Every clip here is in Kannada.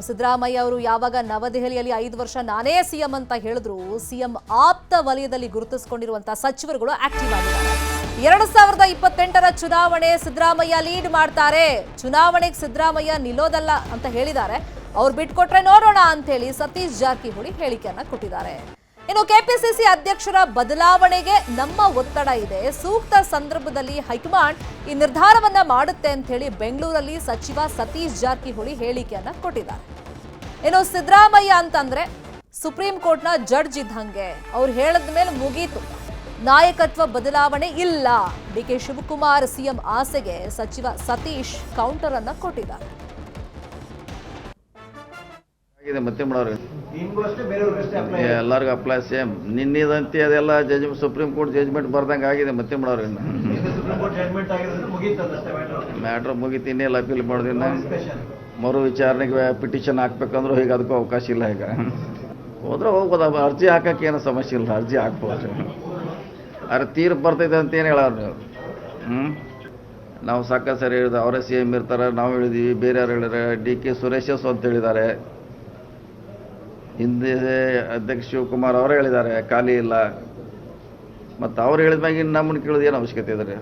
ಇನ್ನು ಸಿದ್ದರಾಮಯ್ಯ ಅವರು ಯಾವಾಗ ನವದೆಹಲಿಯಲ್ಲಿ ಐದು ವರ್ಷ ನಾನೇ ಸಿಎಂ ಅಂತ ಹೇಳಿದ್ರು, ಸಿಎಂ ಆಪ್ತ ವಲಯದಲ್ಲಿ ಗುರುತಿಸಿಕೊಂಡಿರುವಂತಹ ಸಚಿವರುಗಳು ಆಕ್ಟಿವ್ ಆಗಿದ್ದಾರೆ. ಎರಡು ಸಾವಿರದ ಇಪ್ಪತ್ತೆಂಟರ ಚುನಾವಣೆ ಸಿದ್ದರಾಮಯ್ಯ ಲೀಡ್ ಮಾಡ್ತಾರೆ. ಚುನಾವಣೆಗೆ ಸಿದ್ದರಾಮಯ್ಯ ನಿಲ್ಲೋದಲ್ಲ ಅಂತ ಹೇಳಿದ್ದಾರೆ. ಅವ್ರು ಬಿಟ್ಕೊಟ್ರೆ ನೋಡೋಣ ಅಂತ ಹೇಳಿ ಸತೀಶ್ ಜಾರಕಿಹೊಳಿ ಹೇಳಿಕೆಯನ್ನ ಕೊಟ್ಟಿದ್ದಾರೆ. ಇನ್ನು ಕೆಪಿಸಿಸಿ ಅಧ್ಯಕ್ಷರ ಬದಲಾವಣೆಗೆ ನಮ್ಮ ಒತ್ತಡ ಇದೆ. ಸೂಕ್ತ ಸಂದರ್ಭದಲ್ಲಿ ಹೈಕಮಾಂಡ್ ಈ ನಿರ್ಧಾರವನ್ನ ಮಾಡುತ್ತೆ ಅಂತ ಹೇಳಿ ಬೆಂಗಳೂರಲ್ಲಿ ಸಚಿವ ಸತೀಶ್ ಜಾರಕಿಹೊಳಿ ಹೇಳಿಕೆಯನ್ನ ಕೊಟ್ಟಿದ್ದಾರೆ. ಇನ್ನು ಸಿದ್ದರಾಮಯ್ಯ ಅಂತಂದ್ರೆ ಸುಪ್ರೀಂ ಕೋರ್ಟ್ನ ಜಡ್ಜ್ ಇದ್ದಂಗೆ ಅವ್ರು ಹೇಳದ ಮೇಲೆ ಮುಗೀತು. ನಾಯಕತ್ವ ಬದಲಾವಣೆ ಇಲ್ಲ. ಡಿ ಕೆ ಶಿವಕುಮಾರ್ ಸಿಎಂ ಆಸೆಗೆ ಸಚಿವ ಸತೀಶ್ ಕೌಂಟರ್ ಅನ್ನ ಕೊಟ್ಟಿದ್ದಾರೆ. ಆಗಿದೆ ಮತ್ತೆ ಮಾಡೋರು. ಎಲ್ಲರಿಗೂ ಅಪ್ಲೈ ಸೇಮ್ ನಿನ್ನಿದಂತೆ ಅದೆಲ್ಲ ಜಜ್ ಸುಪ್ರೀಂ ಕೋರ್ಟ್ ಜಜ್ಮೆಂಟ್ ಬರ್ದಂಗೆ ಆಗಿದೆ ಮತ್ತೆ ಮಾಡೋರು ಇನ್ನು. ಮ್ಯಾಟರ್ ಮುಗಿತು ಇನ್ನೆಲ್ಲ ಅಪೀಲ್ ಮಾಡೋದಿನ್ನ ಮರು ವಿಚಾರಣೆಗೆ ಪಿಟಿಷನ್ ಹಾಕ್ಬೇಕಂದ್ರೂ ಈಗ ಅದಕ್ಕೂ ಅವಕಾಶ ಇಲ್ಲ ಈಗ. ಹೋದ್ರೆ ಹೋಗ್ಬೋದು ಅರ್ಜಿ ಹಾಕಕ್ಕೆ ಏನೋ ಸಮಸ್ಯೆ ಇಲ್ಲ ಅರ್ಜಿ ಹಾಕ್ಬೋದು. ಅರೆ ತೀರ್ಪು ಬರ್ತೈತೆ ಅಂತ ಏನು ಹೇಳೋರು ನೀವು? ಹ್ಞೂ ನಾವು ಸಾಕ ಸರಿ ಹೇಳಿದ ಅವರೇ ಸಿ ಎಂ ಇರ್ತಾರೆ ನಾವು ಹೇಳಿದೀವಿ ಬೇರೆಯವ್ರು ಹೇಳಿದ್ರೆ ಹೇಳಿದ್ದಾರೆ ಡಿ ಕೆ ಸುರೇಶಸ್ ಅಂತ ಹೇಳಿದ್ದಾರೆ. ಹಿಂದೆ ಅಧ್ಯಕ್ಷ ಶಿವಕುಮಾರ್ ಅವರೇ ಹೇಳಿದ್ದಾರೆ, ಖಾಲಿ ಇಲ್ಲ. ಮತ್ತು ಅವ್ರು ಹೇಳಿದ ಮ್ಯಾಗ ನಮ್ಮನ್ನು ಕೇಳೋದು ಏನು ಅವಶ್ಯಕತೆ ಇದೆ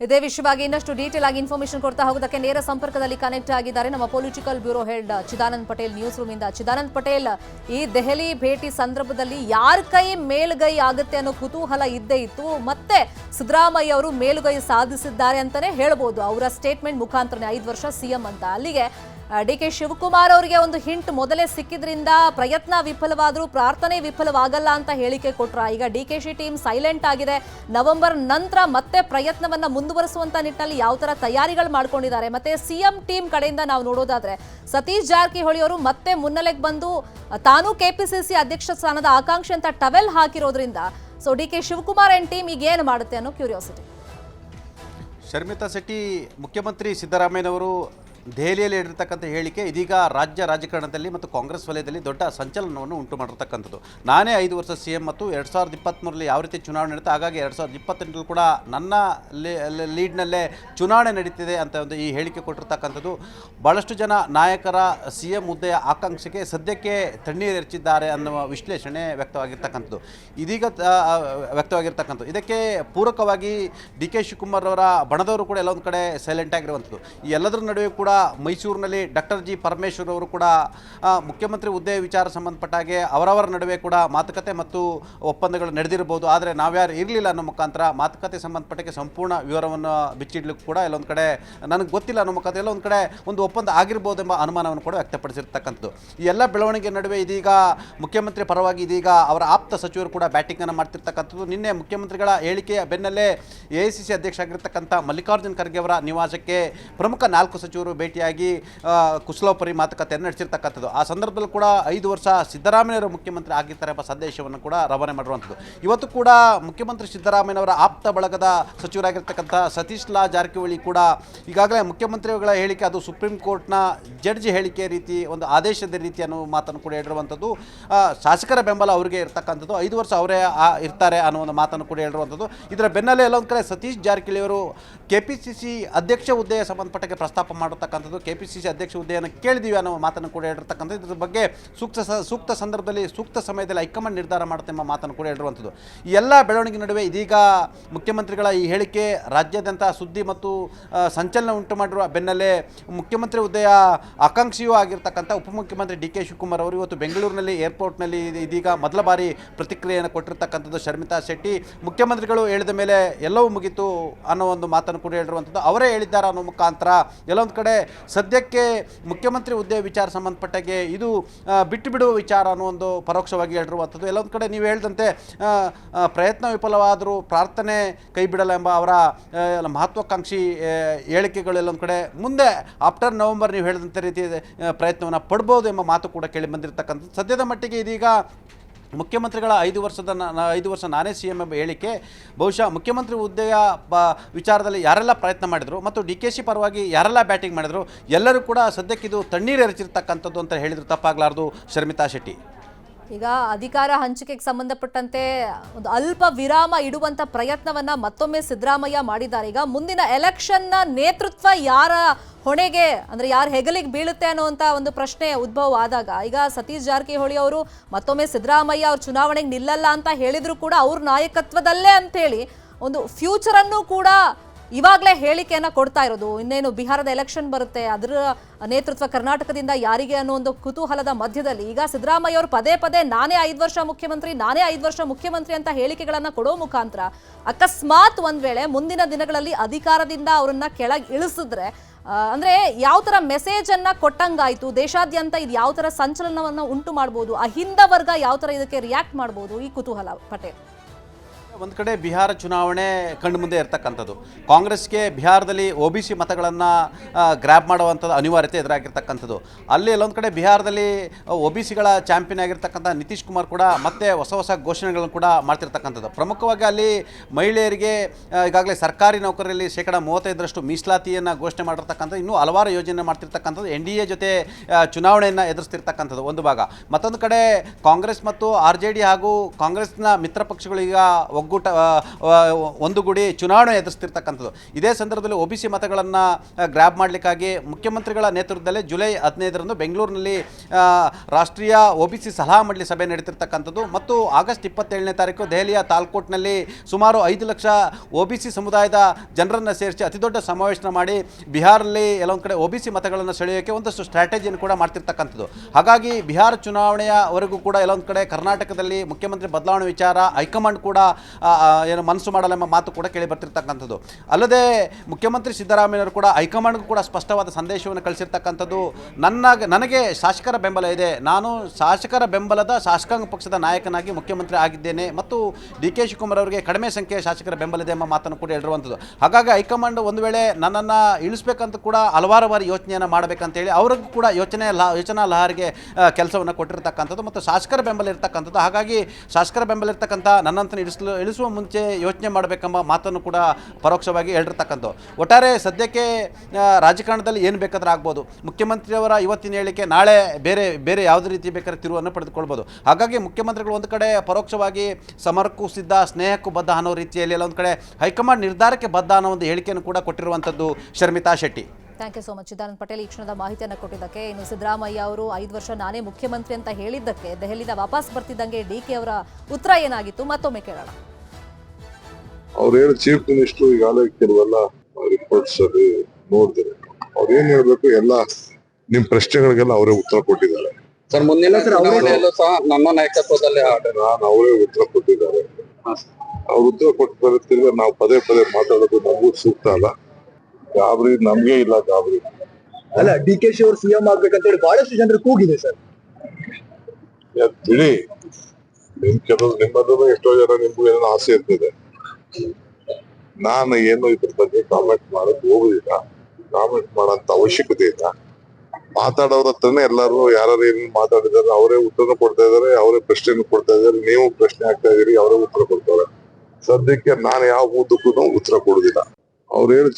ಇದೇ ವಿಷಯವಾಗಿ ಇನ್ನಷ್ಟು ಡೀಟೇಲ್ ಆಗಿ ಇನ್ಫಾರ್ಮೇಶನ್ ಕೊಡ್ತಾ ಹೋಗೋದಕ್ಕೆ ನೇರ ಸಂಪರ್ಕದಲ್ಲಿ ಕನೆಕ್ಟ್ ಆಗಿದ್ದಾರೆ ನಮ್ಮ political bureau head Chidanand Patel news room ಇಂದ. ಚಿದಾನಂದ್ ಪಟೇಲ್, ಈ ದೆಹಲಿ ಭೇಟಿ ಸಂದರ್ಭದಲ್ಲಿ ಯಾರ ಕೈ ಮೇಲುಗೈ ಆಗುತ್ತೆ ಅನ್ನೋ ಕುತೂಹಲ ಇದ್ದೇ ಇತ್ತು. ಮತ್ತೆ ಸಿದ್ದರಾಮಯ್ಯ ಅವರು ಮೇಲುಗೈ ಸಾಧಿಸಿದ್ದಾರೆ ಅಂತಾನೆ ಹೇಳ್ಬೋದು. ಅವರ ಸ್ಟೇಟ್ಮೆಂಟ್ ಮುಖಾಂತರನೇ ಐದು ವರ್ಷ ಸಿಎಂ ಅಂತ. ಅಲ್ಲಿಗೆ ಡಿ ಕೆ ಶಿವಕುಮಾರ್ ಅವರಿಗೆ ಒಂದು ಹಿಂಟ್ ಮೊದಲೇ ಸಿಕ್ಕಿದ್ರಿಂದ ಪ್ರಯತ್ನ ವಿಫಲವಾದರೂ ಪ್ರಾರ್ಥನೆ ವಿಫಲವಾಗಲ್ಲ ಅಂತ ಹೇಳಿಕೆ ಕೊಟ್ರ. ಈಗ D K Shi team silent ಆಗಿದೆ. ನವೆಂಬರ್ ನಂತರ ಮತ್ತೆ ಪ್ರಯತ್ನವನ್ನು ಮುಂದುವರಿಸುವಂತ ನಿಟ್ಟಿನಲ್ಲಿ ಯಾವ ತರ ತಯಾರಿಗಳು ಮಾಡ್ಕೊಂಡಿದ್ದಾರೆ. ಮತ್ತೆ ಸಿಎಂ ಟೀಮ್ ಕಡೆಯಿಂದ ನಾವು ನೋಡೋದಾದ್ರೆ ಸತೀಶ್ ಜಾರಕಿಹೊಳಿ ಅವರು ಮತ್ತೆ ಮುನ್ನೆಲೆಗೆ ಬಂದು ತಾನು ಕೆಪಿಸಿಸಿ ಅಧ್ಯಕ್ಷ ಸ್ಥಾನದ ಆಕಾಂಕ್ಷೆ ಅಂತ ಟವೆಲ್ ಹಾಕಿರೋದ್ರಿಂದ, so D K Shivakumar and team ಈಗ ಏನು ಮಾಡುತ್ತೆ ಅನ್ನೋ ಕ್ಯೂರಿಯಾಸಿಟಿ. ಶರ್ಮಿತಾ ಶೆಟ್ಟಿ, ಮುಖ್ಯಮಂತ್ರಿ ಸಿದ್ದರಾಮಯ್ಯನವರು ದೆಹಲಿಯಲ್ಲಿ ಇಡಿರ್ತಕ್ಕಂಥ ಹೇಳಿಕೆ ಇದೀಗ ರಾಜ್ಯ ರಾಜಕಾರಣದಲ್ಲಿ ಮತ್ತು ಕಾಂಗ್ರೆಸ್ ವಲಯದಲ್ಲಿ ದೊಡ್ಡ ಸಂಚಲನವನ್ನು ಉಂಟು ಮಾಡಿರ್ತಕ್ಕಂಥದ್ದು. ನಾನೇ ಐದು ವರ್ಷ ಸಿ ಎಂ ಮತ್ತು ಎರಡು ಸಾವಿರದ ಇಪ್ಪತ್ತ್ಮೂರರಲ್ಲಿ ಯಾವ ರೀತಿ ಚುನಾವಣೆ ನಡೀತಾ ಹಾಗಾಗಿ ಎರಡು ಸಾವಿರದ ಇಪ್ಪತ್ತೆಂಟರಲ್ಲಿ ಕೂಡ ನನ್ನ ಲೀಡ್ನಲ್ಲೇ ಚುನಾವಣೆ ನಡೀತಿದೆ ಅಂತ ಒಂದು ಈ ಹೇಳಿಕೆ ಕೊಟ್ಟಿರ್ತಕ್ಕಂಥದ್ದು. ಭಾಳಷ್ಟು ಜನ ನಾಯಕರ ಸಿ ಎಂ ಹುದ್ದೆಯ ಆಕಾಂಕ್ಷೆಗೆ ಸದ್ಯಕ್ಕೆ ತಣ್ಣೀರು ಎರಚಿದ್ದಾರೆ ಅನ್ನುವ ವಿಶ್ಲೇಷಣೆ ವ್ಯಕ್ತವಾಗಿರ್ತಕ್ಕಂಥದ್ದು. ಇದೀಗ ವ್ಯಕ್ತವಾಗಿರ್ತಕ್ಕಂಥದ್ದು. ಇದಕ್ಕೆ ಪೂರಕವಾಗಿ ಡಿ ಕೆ ಶಿವಕುಮಾರ್ ಅವರ ಬಣದವರು ಕೂಡ ಎಲ್ಲೊಂದು ಕಡೆ ಸೈಲೆಂಟ್ ಆಗಿರುವಂಥದ್ದು. ಈ ಎಲ್ಲದರ ನಡುವೆ ಕೂಡ ಮೈಸೂರಿನಲ್ಲಿ ಡಾಕ್ಟರ್ ಜಿ ಪರಮೇಶ್ವರ್ ಅವರು ಕೂಡ ಮುಖ್ಯಮಂತ್ರಿ ಹುದ್ದೆ ವಿಚಾರ ಸಂಬಂಧಪಟ್ಟ ಹಾಗೆ ಅವರವರ ನಡುವೆ ಕೂಡ ಮಾತುಕತೆ ಮತ್ತು ಒಪ್ಪಂದಗಳು ನಡೆದಿರಬಹುದು. ಆದರೆ ನಾವ್ಯಾರು ಇರಲಿಲ್ಲ ಅನ್ನೋ ಮುಖಾಂತರ ಮಾತುಕತೆ ಸಂಬಂಧಪಟ್ಟಕ್ಕೆ ಸಂಪೂರ್ಣ ವಿವರವನ್ನು ಬಿಚ್ಚಿಡ್ಲಿಕ್ಕೆ ಕೂಡ ಎಲ್ಲೊಂದು ಕಡೆ, ನನಗೆ ಗೊತ್ತಿಲ್ಲ ಅನ್ನೋ ಮುಖಾಂತರ ಎಲ್ಲೊಂದು ಕಡೆ ಒಂದು ಒಪ್ಪಂದ ಆಗಿರ್ಬೋದು ಎಂಬ ಅನುಮಾನವನ್ನು ಕೂಡ ವ್ಯಕ್ತಪಡಿಸಿರ್ತಕ್ಕಂಥದ್ದು. ಈ ಎಲ್ಲ ಬೆಳವಣಿಗೆ ನಡುವೆ ಇದೀಗ ಮುಖ್ಯಮಂತ್ರಿ ಪರವಾಗಿ ಇದೀಗ ಅವರ ಆಪ್ತ ಸಚಿವರು ಕೂಡ ಬ್ಯಾಟಿಂಗನ್ನು ಮಾಡ್ತಿರ್ತಕ್ಕಂಥದ್ದು. ನಿನ್ನೆ ಮುಖ್ಯಮಂತ್ರಿಗಳ ಹೇಳಿಕೆಯ ಬೆನ್ನಲ್ಲೇ ಎ ಸಿ ಅಧ್ಯಕ್ಷ ಆಗಿರ್ತಕ್ಕಂಥ ಮಲ್ಲಿಕಾರ್ಜುನ್ ಖರ್ಗೆ ಅವರ ನಿವಾಸಕ್ಕೆ ಪ್ರಮುಖ ನಾಲ್ಕು ಸಚಿವರು ಭೇಟಿಯಾಗಿ ಕುಶಲೋಪರಿ ಮಾತುಕತೆಯನ್ನು ನಡೆಸಿರ್ತಕ್ಕಂಥದ್ದು. ಆ ಸಂದರ್ಭದಲ್ಲಿ ಕೂಡ ಐದು ವರ್ಷ ಸಿದ್ದರಾಮಯ್ಯವರು ಮುಖ್ಯಮಂತ್ರಿ ಆಗಿರ್ತಾರೆ ಎಂಬ ಸಂದೇಶವನ್ನು ಕೂಡ ರವಾನೆ ಮಾಡಿರುವಂಥದ್ದು ಇವತ್ತು ಕೂಡ ಮುಖ್ಯಮಂತ್ರಿ ಸಿದ್ದರಾಮಯ್ಯನವರ ಆಪ್ತ ಬಳಗದ ಸಚಿವರಾಗಿರ್ತಕ್ಕಂಥ ಸತೀಶ್ ಲಾ ಜಾರಕಿಹೊಳಿ ಕೂಡ ಈಗಾಗಲೇ ಮುಖ್ಯಮಂತ್ರಿಗಳ ಹೇಳಿಕೆ, ಅದು ಸುಪ್ರೀಂ ಕೋರ್ಟ್ನ ಜಡ್ಜ್ ಹೇಳಿಕೆ ರೀತಿ, ಒಂದು ಆದೇಶದ ರೀತಿ ಅನ್ನೋ ಮಾತನ್ನು ಕೂಡ ಹೇಳಿರುವಂಥದ್ದು. ಶಾಸಕರ ಬೆಂಬಲ ಅವರಿಗೆ ಇರ್ತಕ್ಕಂಥದ್ದು. ಐದು ವರ್ಷ ಅವರೇ ಇರ್ತಾರೆ ಅನ್ನೋ ಒಂದು ಮಾತನ್ನು ಕೂಡ ಹೇಳಿರುವಂಥದ್ದು. ಇದರ ಬೆನ್ನಲ್ಲೇ ಎಲ್ಲೊಂದು ಕಡೆ ಸತೀಶ್ ಜಾರಕಿಹೊಳಿ ಅವರು ಕೆ ಪಿ ಸಿ ಸಿ ಅಧ್ಯಕ್ಷ ಹುದ್ದೆಯ ಸಂಬಂಧಪಟ್ಟಕ್ಕೆ ಪ್ರಸ್ತಾಪ ಮಾಡತಕ್ಕಂಥದ್ದು ಕೆ ಪಿ ಸಿ ಸಿ ಅಧ್ಯಕ್ಷ ಹುದ್ದೆಯನ್ನು ಕೇಳಿದೀವಿ ಅನ್ನೋ ಮಾತನ್ನು ಕೂಡ ಹೇಳಿರ್ತಕ್ಕಂಥದ್ದು. ಇದ್ರ ಬಗ್ಗೆ ಸೂಕ್ತ ಸೂಕ್ತ ಸಂದರ್ಭದಲ್ಲಿ ಸೂಕ್ತ ಸಮಯದಲ್ಲಿ ಹೈಕಮಾಂಡ್ ನಿರ್ಧಾರ ಮಾಡುತ್ತೆ ಎಂಬ ಮಾತನ್ನು ಕೂಡ ಹೇಳಿರುವಂಥದ್ದು. ಈ ಎಲ್ಲ ಬೆಳವಣಿಗೆ ನಡುವೆ ಇದೀಗ ಮುಖ್ಯಮಂತ್ರಿಗಳ ಈ ಹೇಳಿಕೆ ರಾಜ್ಯಾದ್ಯಂತ ಸುದ್ದಿ ಮತ್ತು ಸಂಚಲನ ಉಂಟು ಮಾಡಿರುವ ಬೆನ್ನಲ್ಲೇ ಮುಖ್ಯಮಂತ್ರಿ ಹುದ್ದೆಯ ಆಕಾಂಕ್ಷಿಯೂ ಆಗಿರ್ತಕ್ಕಂಥ ಉಪಮುಖ್ಯಮಂತ್ರಿ ಡಿ ಕೆ ಶಿವಕುಮಾರ್ ಅವರು ಇವತ್ತು ಬೆಂಗಳೂರಿನಲ್ಲಿ ಏರ್ಪೋರ್ಟ್ನಲ್ಲಿ ಇದು- ಇದೀಗ ಮೊದಲ ಬಾರಿ ಪ್ರತಿಕ್ರಿಯೆಯನ್ನು ಕೊಟ್ಟಿರ್ತಕ್ಕಂಥದ್ದು ಶರ್ಮಿತಾ ಶೆಟ್ಟಿ. ಮುಖ್ಯಮಂತ್ರಿಗಳು ಹೇಳಿದ ಮೇಲೆ ಎಲ್ಲವೂ ಮುಗಿತು ಅನ್ನೋ ಒಂದು ಮಾತನ್ನು ಕೂಡ ಹೇಳಿರುವಂಥದ್ದು. ಅವರೇ ಹೇಳಿದ್ದಾರೆ ಅನ್ನೋ ಮುಖಾಂತರ ಎಲ್ಲೊಂದು ಕಡೆ ಸದ್ಯಕ್ಕೆ ಮುಖ್ಯಮಂತ್ರಿ ಹುದ್ದೆ ವಿಚಾರ ಸಂಬಂಧಪಟ್ಟಾಗೆ ಇದು ಬಿಟ್ಟು ಬಿಡುವ ವಿಚಾರ ಅನ್ನೋ ಒಂದು ಪರೋಕ್ಷವಾಗಿ ಹೇಳಿರುವಂಥದ್ದು. ಎಲ್ಲೊಂದು ಕಡೆ ನೀವು ಹೇಳಿದಂತೆ ಪ್ರಯತ್ನ ವಿಫಲವಾದರೂ ಪ್ರಾರ್ಥನೆ ಕೈ ಎಂಬ ಅವರ ಮಹತ್ವಾಕಾಂಕ್ಷಿ ಹೇಳಿಕೆಗಳು ಎಲ್ಲೊಂದು ಕಡೆ ಮುಂದೆ ಆಫ್ಟರ್ ನವೆಂಬರ್ ನೀವು ಹೇಳಿದಂಥ ರೀತಿ ಪ್ರಯತ್ನವನ್ನು ಪಡ್ಬೋದು ಎಂಬ ಮಾತು ಕೂಡ ಕೇಳಿ ಬಂದಿರತಕ್ಕಂಥದ್ದು. ಸದ್ಯದ ಮಟ್ಟಿಗೆ ಇದೀಗ ಮುಖ್ಯಮಂತ್ರಿಗಳ ಐದು ವರ್ಷದ ಐದು ವರ್ಷ ನಾನೇ ಸಿ ಎಂ ಎಂಬ ಹೇಳಿಕೆ, ಬಹುಶಃ ಮುಖ್ಯಮಂತ್ರಿ ಹುದ್ದೆಯ ಬ, ವಿಚಾರದಲ್ಲಿ ಯಾರೆಲ್ಲ ಪ್ರಯತ್ನ ಮಾಡಿದರು ಮತ್ತು ಡಿ ಕೆ ಶಿ ಪರವಾಗಿ ಯಾರೆಲ್ಲ ಬ್ಯಾಟಿಂಗ್ ಮಾಡಿದರು, ಎಲ್ಲರೂ ಕೂಡ ಸದ್ಯಕ್ಕಿದು ತಣ್ಣೀರು ಎರಚಿರ್ತಕ್ಕಂಥದ್ದು ಅಂತ ಹೇಳಿದ್ರು ತಪ್ಪಾಗಲಾರ್ದು ಶರ್ಮಿತಾ ಶೆಟ್ಟಿ. ಈಗ ಅಧಿಕಾರ ಹಂಚಿಕೆಗೆ ಸಂಬಂಧಪಟ್ಟಂತೆ ಒಂದು ಅಲ್ಪ ವಿರಾಮ ಇಡುವಂತ ಪ್ರಯತ್ನವನ್ನ ಮತ್ತೊಮ್ಮೆ ಸಿದ್ದರಾಮಯ್ಯ ಮಾಡಿದ್ದಾರೆ. ಈಗ ಮುಂದಿನ ಎಲೆಕ್ಷನ್ನ ನೇತೃತ್ವ ಯಾರ ಹೊಣೆಗೆ, ಅಂದ್ರೆ ಯಾರ ಹೆಗಲಿಗೆ ಬೀಳುತ್ತೆ ಅನ್ನುವಂತ ಒಂದು ಪ್ರಶ್ನೆ ಉದ್ಭವ ಆದಾಗ ಈಗ ಸತೀಶ್ ಜಾರಕಿಹೊಳಿ ಅವರು ಮತ್ತೊಮ್ಮೆ ಸಿದ್ದರಾಮಯ್ಯ ಅವ್ರ ಚುನಾವಣೆಗೆ ನಿಲ್ಲಲ್ಲ ಅಂತ ಹೇಳಿದ್ರು ಕೂಡ ಅವ್ರ ನಾಯಕತ್ವದಲ್ಲೇ ಅಂತ ಹೇಳಿ ಒಂದು ಫ್ಯೂಚರ್ ಅನ್ನು ಕೂಡ ಇವಾಗಲೇ ಹೇಳಿಕೆಯನ್ನು ಕೊಡ್ತಾ ಇರೋದು. ಇನ್ನೇನು ಬಿಹಾರದ ಎಲೆಕ್ಷನ್ ಬರುತ್ತೆ, ಅದರ ನೇತೃತ್ವ ಕರ್ನಾಟಕದಿಂದ ಯಾರಿಗೆ ಅನ್ನೋ ಒಂದು ಕುತೂಹಲದ ಮಧ್ಯದಲ್ಲಿ ಈಗ ಸಿದ್ದರಾಮಯ್ಯ ಅವರು ಪದೇ ಪದೇ ನಾನೇ ಐದು ವರ್ಷ ಮುಖ್ಯಮಂತ್ರಿ, ನಾನೇ ಐದು ವರ್ಷ ಮುಖ್ಯಮಂತ್ರಿ ಅಂತ ಹೇಳಿಕೆಗಳನ್ನು ಕೊಡೋ ಮುಖಾಂತರ ಅಕಸ್ಮಾತ್ ಒಂದು ವೇಳೆ ಮುಂದಿನ ದಿನಗಳಲ್ಲಿ ಅಧಿಕಾರದಿಂದ ಅವರನ್ನ ಕೆಳಗೆ ಇಳಿಸಿದ್ರೆ ಅಂದ್ರೆ ಯಾವ ತರ ಮೆಸೇಜ್ ಅನ್ನ ಕೊಟ್ಟಂಗಾಯ್ತು, ದೇಶಾದ್ಯಂತ ಇದು ಯಾವ ತರ ಸಂಚಲನವನ್ನ ಉಂಟು ಮಾಡಬಹುದು ಅಹಿಂದ ವರ್ಗ ಯಾವ ತರ ಇದಕ್ಕೆ ರಿಯಾಕ್ಟ್ ಮಾಡಬಹುದು ಈ ಕುತೂಹಲ ಪಟೇಲ್. ಒಂದು ಕಡೆ ಬಿಹಾರ ಚುನಾವಣೆ ಕಣ್ಣು ಮುಂದೆ ಇರ್ತಕ್ಕಂಥದ್ದು. ಕಾಂಗ್ರೆಸ್ಗೆ ಬಿಹಾರದಲ್ಲಿ ಒ ಬಿ ಸಿ ಮತಗಳನ್ನು ಗ್ರ್ಯಾಬ್ ಮಾಡುವಂಥದ್ದು ಅನಿವಾರ್ಯತೆ ಎದುರಾಗಿರ್ತಕ್ಕಂಥದ್ದು. ಅಲ್ಲಿ ಎಲ್ಲೊಂದು ಕಡೆ ಬಿಹಾರದಲ್ಲಿ ಒ ಬಿ ಸಿಗಳ ಚಾಂಪಿಯನ್ ಆಗಿರ್ತಕ್ಕಂಥ ನಿತೀಶ್ ಕುಮಾರ್ ಕೂಡ ಮತ್ತೆ ಹೊಸ ಹೊಸ ಘೋಷಣೆಗಳನ್ನು ಕೂಡ ಮಾಡ್ತಿರ್ತಕ್ಕಂಥದ್ದು. ಪ್ರಮುಖವಾಗಿ ಅಲ್ಲಿ ಮಹಿಳೆಯರಿಗೆ ಈಗಾಗಲೇ ಸರ್ಕಾರಿ ನೌಕರರಲ್ಲಿ ಶೇಕಡ ಮೂವತ್ತೈದರಷ್ಟು ಮೀಸಲಾತಿಯನ್ನು ಘೋಷಣೆ ಮಾಡಿರ್ತಕ್ಕಂಥದ್ದು. ಇನ್ನೂ ಹಲವಾರು ಯೋಜನೆ ಮಾಡ್ತಿರ್ತಕ್ಕಂಥದ್ದು. ಎನ್ ಡಿ ಎ ಜೊತೆ ಚುನಾವಣೆಯನ್ನು ಎದುರಿಸ್ತಿರ್ತಕ್ಕಂಥದ್ದು ಒಂದು ಭಾಗ. ಮತ್ತೊಂದು ಕಡೆ ಕಾಂಗ್ರೆಸ್ ಮತ್ತು ಆರ್ ಜೆ ಡಿ ಹಾಗೂ ಕಾಂಗ್ರೆಸ್ನ ಮಿತ್ರ ಪಕ್ಷಗಳು ಈಗ ಒಗ್ಗೂಟ ಒಂದುಗೂಡಿ ಚುನಾವಣೆ ಎದುರಿಸ್ತಿರ್ತಕ್ಕಂಥದ್ದು. ಇದೇ ಸಂದರ್ಭದಲ್ಲಿ ಒ ಬಿ ಸಿ ಮತಗಳನ್ನು ಗ್ರ್ಯಾಬ್ ಮಾಡಲಿಕ್ಕಾಗಿ ಮುಖ್ಯಮಂತ್ರಿಗಳ ನೇತೃತ್ವದಲ್ಲಿ ಜುಲೈ ಹದಿನೈದರಂದು ಬೆಂಗಳೂರಿನಲ್ಲಿ ರಾಷ್ಟ್ರೀಯ ಒ ಬಿ ಸಿ ಸಲಹಾ ಮಂಡಳಿ ಸಭೆ ನಡೀತಿರ್ತಕ್ಕಂಥದ್ದು. ಮತ್ತು ಆಗಸ್ಟ್ ಇಪ್ಪತ್ತೇಳನೇ ತಾರೀಕು ದೆಹಲಿಯ ತಾಲ್ಕೋಟ್ನಲ್ಲಿ ಸುಮಾರು ಐದು ಲಕ್ಷ ಒ ಬಿ ಸಿ ಸಮುದಾಯದ ಜನರನ್ನು ಸೇರಿಸಿ ಅತಿದೊಡ್ಡ ಸಮಾವೇಶನ ಮಾಡಿ ಬಿಹಾರಲ್ಲಿ ಕೆಲವೊಂದು ಕಡೆ ಒ ಬಿ ಸಿ ಮತಗಳನ್ನು ಸೆಳೆಯೋಕ್ಕೆ ಒಂದಷ್ಟು ಸ್ಟ್ರಾಟಜಿಯನ್ನು ಕೂಡ ಮಾಡ್ತಿರ್ತಕ್ಕಂಥದ್ದು. ಹಾಗಾಗಿ ಬಿಹಾರ ಚುನಾವಣೆಯವರೆಗೂ ಕೂಡ ಕೆಲವೊಂದು ಕಡೆ ಕರ್ನಾಟಕದಲ್ಲಿ ಮುಖ್ಯಮಂತ್ರಿ ಬದಲಾವಣೆ ವಿಚಾರ, ಹೈಕಮಾಂಡ್ ಕೂಡ ಏನು ಮನಸ್ಸು ಮಾಡಲ್ಲ ಎಂಬ ಮಾತು ಕೂಡ ಕೇಳಿ ಬರ್ತಿರ್ತಕ್ಕಂಥದ್ದು. ಅಲ್ಲದೆ ಮುಖ್ಯಮಂತ್ರಿ ಸಿದ್ದರಾಮಯ್ಯವರು ಕೂಡ ಹೈಕಮಾಂಡ್ಗೂ ಕೂಡ ಸ್ಪಷ್ಟವಾದ ಸಂದೇಶವನ್ನು ಕಳಿಸಿರ್ತಕ್ಕಂಥದ್ದು ನನ್ನ, ನನಗೆ ಶಾಸಕರ ಬೆಂಬಲ ಇದೆ. ನಾನು ಶಾಸಕರ ಬೆಂಬಲದ ಶಾಸಕಾಂಗ ಪಕ್ಷದ ನಾಯಕನಾಗಿ ಮುಖ್ಯಮಂತ್ರಿ ಆಗಿದ್ದೇನೆ ಮತ್ತು ಡಿ ಕೆ ಶಿವಕುಮಾರ್ ಅವರಿಗೆ ಕಡಿಮೆ ಸಂಖ್ಯೆಯ ಶಾಸಕರ ಬೆಂಬಲ ಇದೆ ಎಂಬ ಮಾತನ್ನು ಕೂಡ ಹೇಳಿರುವಂಥದ್ದು. ಹಾಗಾಗಿ ಹೈಕಮಾಂಡ್ ಒಂದು ವೇಳೆ ನನ್ನನ್ನು ಇಳಿಸ್ಬೇಕಂತ ಕೂಡ ಹಲವಾರು ಬಾರಿ ಯೋಚನೆಯನ್ನು ಮಾಡಬೇಕಂತೇಳಿ ಅವ್ರಿಗೂ ಕೂಡ ಯೋಚನೆ ಲಾ, ಯೋಚನಾ ಲಹರಿಗೆ ಕೆಲಸವನ್ನು ಕೊಟ್ಟಿರ್ತಕ್ಕಂಥದ್ದು ಮತ್ತು ಶಾಸಕರ ಬೆಂಬಲ ಇರ್ತಕ್ಕಂಥದ್ದು. ಹಾಗಾಗಿ ಶಾಸಕರ ಬೆಂಬಲ ಇರ್ತಕ್ಕಂಥ ನನ್ನಂತನ ಇಳಿಸಲು ಇಳಿಸುವ ಮುಂಚೆ ಯೋಚನೆ ಮಾಡಬೇಕೆಂಬ ಮಾತನ್ನು ಕೂಡ ಪರೋಕ್ಷವಾಗಿ ಹೇಳಿರ್ತಕ್ಕಂಥ ಒಟ್ಟಾರೆ ಸದ್ಯಕ್ಕೆ ರಾಜಕಾರಣದಲ್ಲಿ ಏನು ಬೇಕಾದ್ರೆ ಆಗ್ಬೋದು. ಮುಖ್ಯಮಂತ್ರಿಯವರ ಇವತ್ತಿನ ಹೇಳಿಕೆ ನಾಳೆ ಬೇರೆ ಬೇರೆ ಯಾವುದೇ ರೀತಿ ಬೇಕಾದ್ರೆ ತಿರುವನ್ನು ಪಡೆದುಕೊಳ್ಬೋದು. ಹಾಗಾಗಿ ಮುಖ್ಯಮಂತ್ರಿಗಳು ಒಂದು ಕಡೆ ಪರೋಕ್ಷವಾಗಿ ಸಮರಕ್ಕೂ ಸಿದ್ಧ ಸ್ನೇಹಕ್ಕೂ ಬದ್ಧ ಅನ್ನೋ ರೀತಿಯಲ್ಲಿ ಎಲ್ಲ ಒಂದು ಕಡೆ ಹೈಕಮಾಂಡ್ ನಿರ್ಧಾರಕ್ಕೆ ಬದ್ಧ ಅನ್ನೋ ಒಂದು ಹೇಳಿಕೆಯನ್ನು ಕೂಡ ಕೊಟ್ಟಿರುವಂಥದ್ದು Sharmita Shetty. Thank you so much Chidanand Patel. ಈ ಕ್ಷಣದ ಮಾಹಿತಿಯನ್ನು ಕೊಟ್ಟಿದ್ದಕ್ಕೆ ಇನ್ನು ಸಿದ್ದರಾಮಯ್ಯ ಅವರು ಐದು ವರ್ಷ ನಾನೇ ಮುಖ್ಯಮಂತ್ರಿ ಅಂತ ಹೇಳಿದ್ದಕ್ಕೆ ದೆಹಲಿಯಿಂದ ವಾಪಸ್ ಬರ್ತಿದ್ದಂಗೆ ಡಿ ಕೆ ಅವರ ಉತ್ತರ ಏನಾಗಿತ್ತು? ಮತ್ತೊಮ್ಮೆ ಕೇಳೋಣ. ಅವ್ರು ಹೇಳಿ ಚೀಫ್ ಮಿನಿಸ್ಟರ್ ಈಗಾಗಲೇ ಕೆಲವೆಲ್ಲ ರಿಪೋರ್ಟ್ಸ್ ಅಲ್ಲಿ ನೋಡಿದ್ರೆ ಅವ್ರು ಏನ್ ಹೇಳ್ಬೇಕು ಎಲ್ಲ ನಿಮ್ ಪ್ರಶ್ನೆಗಳಿಗೆಲ್ಲ ಅವರೇ ಉತ್ತರ ಕೊಟ್ಟಿದ್ದಾರೆ. ಸರ್ ಮುಂದಿನ ಸಹ ನನ್ನ ನಾಯಕತ್ವದಲ್ಲಿ ನಾನು ಅವರೇ ಉತ್ತರ ಕೊಟ್ಟಿದ್ದಾರೆ. ಅವ್ರ ಉತ್ತರ ಕೊಟ್ಟು ಬರುತ್ತಿರುವ ನಾವು ಪದೇ ಪದೇ ಮಾತಾಡೋದು ನಮಗೂ ಸೂಕ್ತ ಅಲ್ಲ. ಗಾಬರಿ ನಮ್ಗೆ ಇಲ್ಲ ಗಾಬರಿ. ಅಲ್ಲ ಡಿ ಕೆ ಶಿ ಅವರು ಸಿಎಂ ಆಗ್ಬೇಕಂತ ಹೇಳಿ ಬಹಳಷ್ಟು ಜನರು ಕೂಗಿದೆ ಸರ್. ಯಾಕ್ ಬಿಡಿ ನಿಮ್ ಕೆಲವು ನಿಮ್ಮದು ಎಷ್ಟೋ ಜನ ನಿಮ್ಗೂ ಏನೋ ಆಸೆ ಇರ್ತದೆ. ನಾನು ಏನು ಇದ್ರ ಬಗ್ಗೆ ಕಾಮೆಂಟ್ ಮಾಡಕ್ ಹೋಗುದಿಲ್ಲ. ಕಾಮೆಂಟ್ ಮಾಡೋಂತ ಅವಶ್ಯಕತೆ ಇಲ್ಲ. ಮಾತಾಡೋರ ಹತ್ರನೇ ಎಲ್ಲರೂ ಯಾರು ಏನ್ ಮಾತಾಡಿದಾರೆ ಅವರೇ ಉತ್ತರ ಕೊಡ್ತಾ ಇದಾರೆ, ಅವರೇ ಪ್ರಶ್ನೆ ಕೊಡ್ತಾ ಇದಾರೆ, ನೀವು ಪ್ರಶ್ನೆ ಆಗ್ತಾ ಇದೀರಿ ಅವರೇ ಉತ್ತರ ಕೊಡ್ತಾರೆ. ಸದ್ಯಕ್ಕೆ ನಾನು ಯಾವ ಉದ್ದಕ್ಕೂ ಉತ್ತರ ಕೊಡುದಿಲ್ಲ. ಅವ್ರು ಹೇಳಿ